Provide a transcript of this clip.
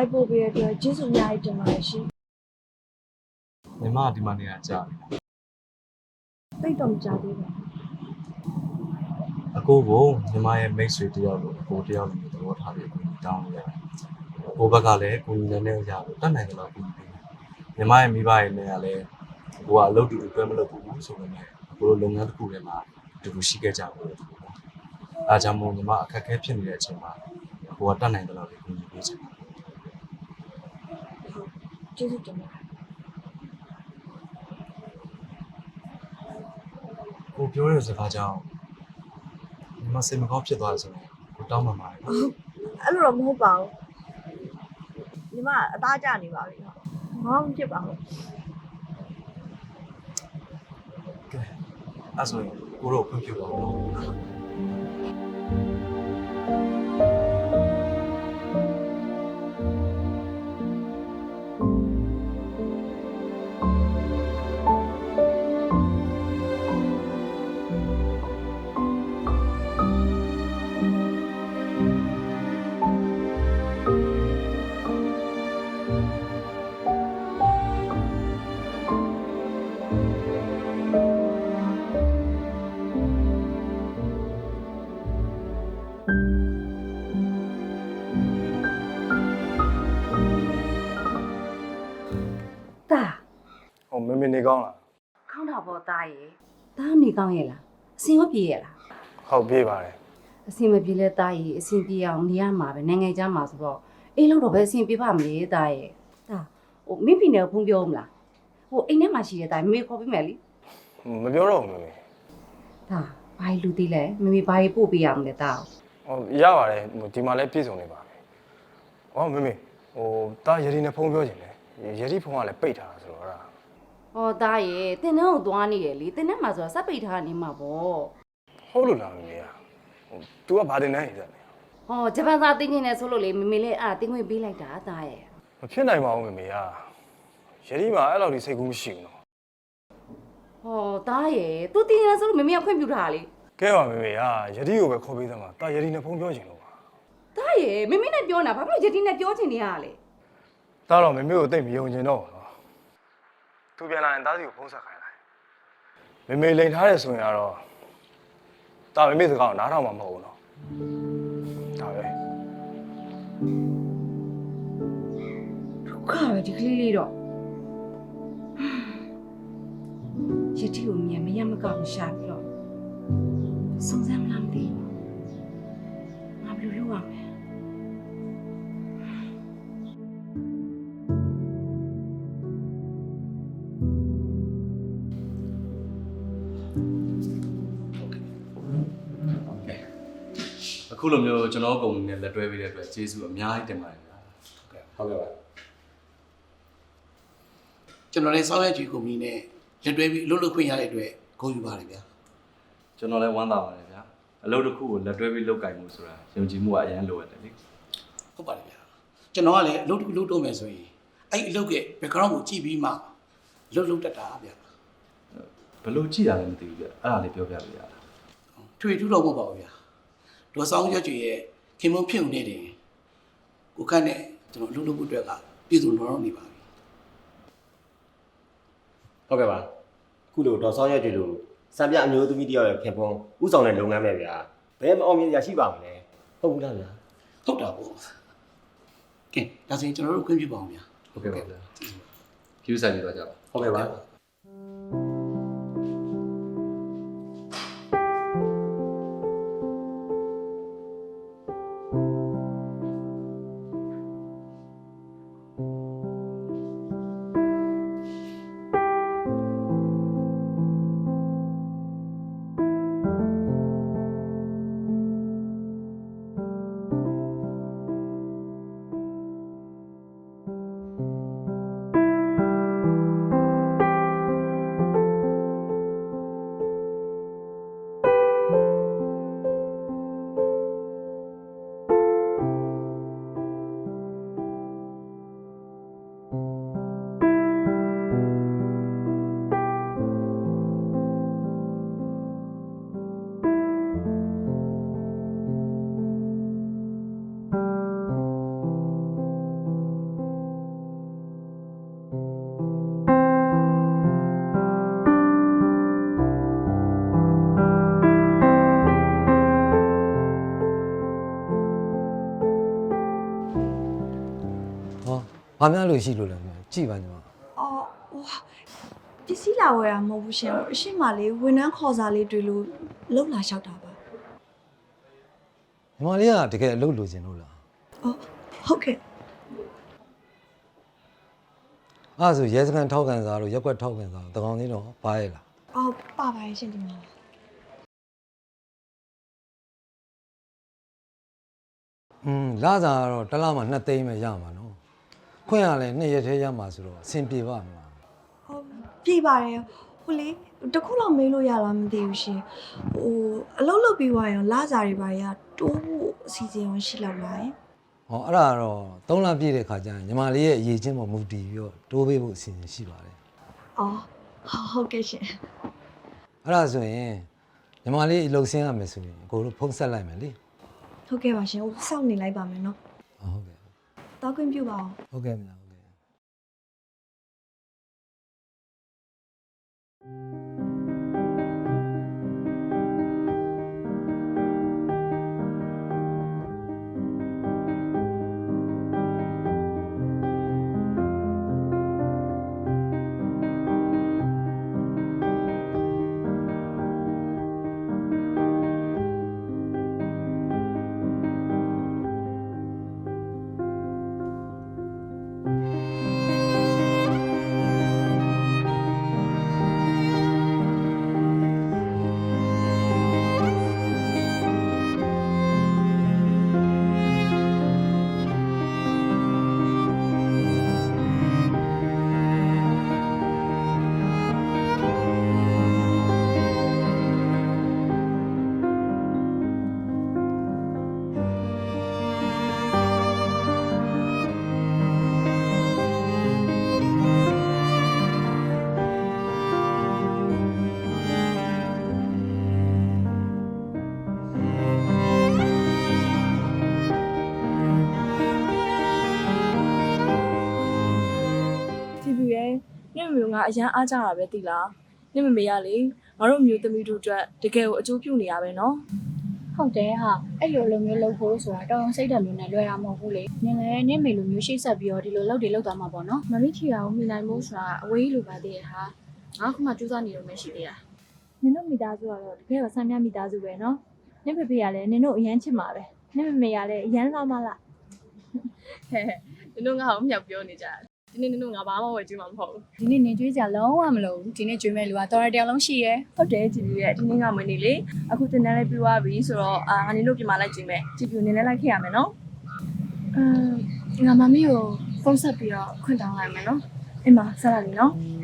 အခုလိုမျိုးလိုက်ပို့ပေးရတဲ့အတွက်ကျေးဇူးအများကြီးတင်ပါတယ်ရှင်ညီမကဒီမှာနေတာကြာပြီသိတော့မကြသေးပါဘူးအကိုကိုညီမရဲ့မိတ်ဆွေတယောက်လိုအကိုတယောက်လိုသဘောထားပြီးကိုတောင်းရတယ်ကိုဘက်ကလည်းကိုညီနဲ့နဲ့ရလို့တတ်နိုင်တယ်လို့ကိုပြီးညီမရဲ့မိဘရဲ့နေရာလည်းကိုကအလုပ်တူတူတွဲမလုပ်ဘူးဆိုပေမဲ့ကိုလိုလုပ်ငန်းတစ်ခုထဲမှာတူတူရှိခဲ့ကြဘူးအဲကြောင့်မို့ညီမအခက်အခဲဖြစ်နေတဲ့အချိန်မှာကိုကတတ်နိုင်တယ်လို့ကိုညီပေးချင်တယ် ကျေးဇူးတင်ပါတယ်ကိုပြောတဲ့စကားကြောင့်ညီမစိတ်မကောင်းဖြစ်သွားတယ်ဆိုတော့ကိုတောင်းပန်ပါတယ်အဲ့လိုတော့မဟုတ်ပါဘူးညီမအသားကျနေပါပြီဟုတ်ဘာမှမဖြစ်ပါဘူးကဲအဲ့ဆိုရင်ကိုတို့ခွင့်ပြုပါဦးနော် မမေနေကောင်းလားခေါင်းတော်ပေါ်သားရေတာနေကောင်းရဲ့လားအစင်မပြေရဲ့လားဟုတ်ပြေးပါတယ်အစင်မပြေလဲတာရေအစင်ပြေအောင်နေရမှာပဲနိုင်ငံခြားမှာဆိုတော့အေးလို့တော့ပဲအစင်ပြေပါမလဲတာရေတာဟိုမိဖိနေကိုဖုန်းပြောဦးမလားဟိုအိမ်ထဲမှာရှိတဲ့တာမေမေခေါ်ပေးမယ်လीမပြောတော့ဘူးမမေတာဘာကြီးလူသေးလဲမမေဘာကြီးပို့ပေးရမလဲတာဟိုရပါတယ်ဟိုဒီမှာလည်းပြည့်စုံနေပါပြီဟောမမေဟိုတာယရီနဲ့ဖုန်းပြောချင်တယ်ယရီဖုန်းကလည်းပိတ်ထားတာဆိုတော့အဲ့ဒါ ဟောတာရေတင်းနှောင်းကိုသွားနေရလေတင်းနှက်မှာဆိုတာစက်ပိတ်ထားနေမှာပေါ့ဟုတ်လို့လားမမေကဟို तू ကဘာတင်နေလဲဟောဂျပန်သားတင်းချင်းနေဆိုလို့လေမမေလည်းအာတင်းခွင့်ပေးလိုက်တာတာရေမဖြစ်နိုင်ပါဘူးမမေကယရီမှာအဲ့လောက်ဒီစိတ်ကူးမရှိဘူးနော်ဟောတာရေသူတင်းနေဆိုလို့မမေကခွင့်ပြုထားလေကဲပါမမေကယရီကိုပဲခေါ်ပေးသမှာတာယရီနဲ့ဖုန်းပြောချင်လို့ပါတာရေမမေနဲ့ပြောနေတာဘာဖြစ်လို့ယတိနဲ့ပြောချင်နေရလဲတာတော့မမေကိုတိတ်မယုံချင်တော့ဘူးနော် तू ပြန်လာရင်တားစီကိုဖုန်းဆက်ခိုင်းလိုက်မမေလိန်ထားတယ်ဆိုရင်ကတော့တာမမေစကားကိုနားထောင်မှာမဟုတ်ဘူးနော်ဒါပဲဒုက္ခပဲဒီကလေးလေးတော့ယတိကိုမြန်မရမကောက်ရှာပြီးတော့စုံစမ်းမလားမသိဘူး အခုလိုမျိုးကျွန်တော်ကုမ္ပဏီနဲ့လက်တွဲပေးတဲ့အတွက်ကျေးဇူးအများကြီးတင်ပါတယ်ဗျာဟုတ်ကဲ့ပါကျွန်တော်လည်းစောင်းရဲကြီးကုမ္ပဏီနဲ့လက်တွဲပြီးအလုပ်လုပ်ခွင့်ရတဲ့အတွက်ဂုဏ်ယူပါတယ်ဗျာကျွန်တော်လည်းဝမ်းသာပါတယ်ဗျာအလုပ်တစ်ခုကိုလက်တွဲပြီးလုပ်ကင်မှုဆိုတာယုံကြည်မှုကအရင်လိုရတယ်လေဟုတ်ပါတယ်ဗျာကျွန်တော်ကလည်းအလုပ်တစ်ခုလုပ်တော့မယ်ဆိုရင်အဲ့ဒီအလုပ်ရဲ့ background ကိုကြည့်ပြီးမှလုပ်လုပ်တတ်တာဗျာဘယ်လိုကြည့်ရလဲမသိဘူးဗျအဲ့ဒါလေးပြောပြလို့ရလားထွေထူးတော့မဟုတ်ပါဘူးဗျာ ဒေါ်ဆောင်ရွက်ကြီးရဲ့ခင်မုန်းဖြစ်ုံနေတယ်ကိုခန့်နဲ့ကျွန်တော်အလုပ်လုပ်ဖို့အတွက်ကပြည်သူလောတော့နေပါပြီဟုတ်ကဲ့ပါအခုလိုဒေါ်ဆောင်ရွက်ကြည့်လို့စံပြအမျိုးသမီးတယောက်ရဲ့ခင်ပွန်းဥဆောင်တဲ့လုပ်ငန်းပဲဗျာဘယ်မအောင်မြင်ရရှိပါမလဲဟုတ်ဘူးလားဗျာဟုတ်တာပေါ့ကဲဒါဆိုရင်ကျွန်တော်တို့ခွင့်ပြုပါအောင်ဗျာဟုတ်ကဲ့ပါဗျာ view ဆိုင်လေးတော့ကြပါဟုတ်ကဲ့ပါ ဘာများလို့ရှိလို့လဲကြည့်ပါညီမအော်ဟိုပစ္စည်းလာဝယ်တာမဟုတ်ဘူးရှင်အရှိမလေးဝန်ထမ်းခေါ်စာလေးတွေ့လို့လောက်လာလျှောက်တာပါညီမလေးကတကယ်အလုပ်လိုချင်လို့လားအော်ဟုတ်ကဲ့အဲ့ဒါဆိုရဲစခန်းထောက်ခံစာတို့ရက်ကွက်ထောက်ခံစာတို့တကောင်လေးတော့ပါရဲ့လားအော်ပါပါရဲ့ရှင်ဒီမှာอืมလာစာကတော့တစ်လားမှ2သိန်းပဲရမှာနော် ခွင့်ရလဲနှစ်ရက်ထဲရမှာဆိုတော့အဆင်ပြေပါမလားအော်ပြေးပါတယ်ဟိုလေတခုလောက်မေးလို့ရလားမသိဘူးရှင်ဟိုအလုပ်လုပ်ပြီးွားရင်လာစားတွေပါရတိုးဖို့အစီအစဉ်ရောရှိလောက်လားယင်ဟောအဲ့ဒါကတော့3လပြည့်တဲ့ခါကျရင်ညီမလေးရဲ့အရေးချင်းပေါ်မူတည်ပြီးတော့တိုးပေးဖို့အစီအစဉ်ရှိပါတယ်အော်ဟုတ်ကဲ့ရှင်အဲ့ဒါဆိုရင်ညီမလေးအလုပ်ဆင်းရမယ်ဆိုရင်ကိုတို့ဖုန်းဆက်လိုက်မယ်လေဟုတ်ကဲ့ပါရှင်ဟိုစောင့်နေလိုက်ပါမယ်နော်ဟုတ်ကဲ့ တောက်ခွင့်ပြုပါအောင်ဟုတ်ကဲ့မြတ်ဟုတ်ကဲ့ နေ့မမျိုးငါအရန်အားကြတာပဲတိလားနေ့မမေရလေငါတို့မျိုးသမီးတို့အတွက်တကယ်ကိုအကျိုးပြုနေရပဲနော်ဟုတ်တယ်ဟာအဲ့လိုလိုမျိုးလုပ်ဖို့ဆိုတာတော်တော်စိတ်ဓာတ်မျိုးနဲ့လွယ်တာမဟုတ်ဘူးလေနင်လည်းနင့်မေလိုမျိုးရှိတ်ဆက်ပြီးတော့ဒီလိုလုပ်တွေလုပ်သွားမှာပေါ့နော်မမီချီအောင်မိနိုင်မို့ဆိုတာအဝေးလိုပါသေးတယ်ဟာငါခုမှစူးစမ်းနေလို့မရှိသေးတာနင်တို့မိသားစုကတော့တကယ်တော့ဆန်းမြမိသားစုပဲနော်နင်ဖေဖေကလည်းနင်တို့အရန်ချစ်မှာပဲနင်မမေကလည်းအရန်လာမလားဟဲ့နင်တို့ငါ့ကိုမြောက်ပြောနေကြတယ် ဒီနေ့နင်တို့ငါဘာမှဝယ်ကြည့်မှာမဟုတ်ဘူးဒီနေ့နင်ကြွေးကြလုံးဝမလို့ဘူးဒီနေ့ကြွေးမဲ့လူကတော်ရတရားလုံးရှိရဲဟုတ်တယ်ကြည်ပြရဲ့ဒီနေ့ကမွေးနေ့လေအခုတင်တန်းလေးပြီးသွားပြီဆိုတော့အာငါနင်တို့ပြင်မာလိုက်ကြည့်မယ်ကြည်ပြနေလဲလိုက်ခဲ့ရမယ်နော်အမ်ငါမမီကိုဖုန်းဆက်ပြီးတော့ခွင့်တောင်းလိုက်မယ်နော်အင်းမဆက်လာပြီနော်ဟ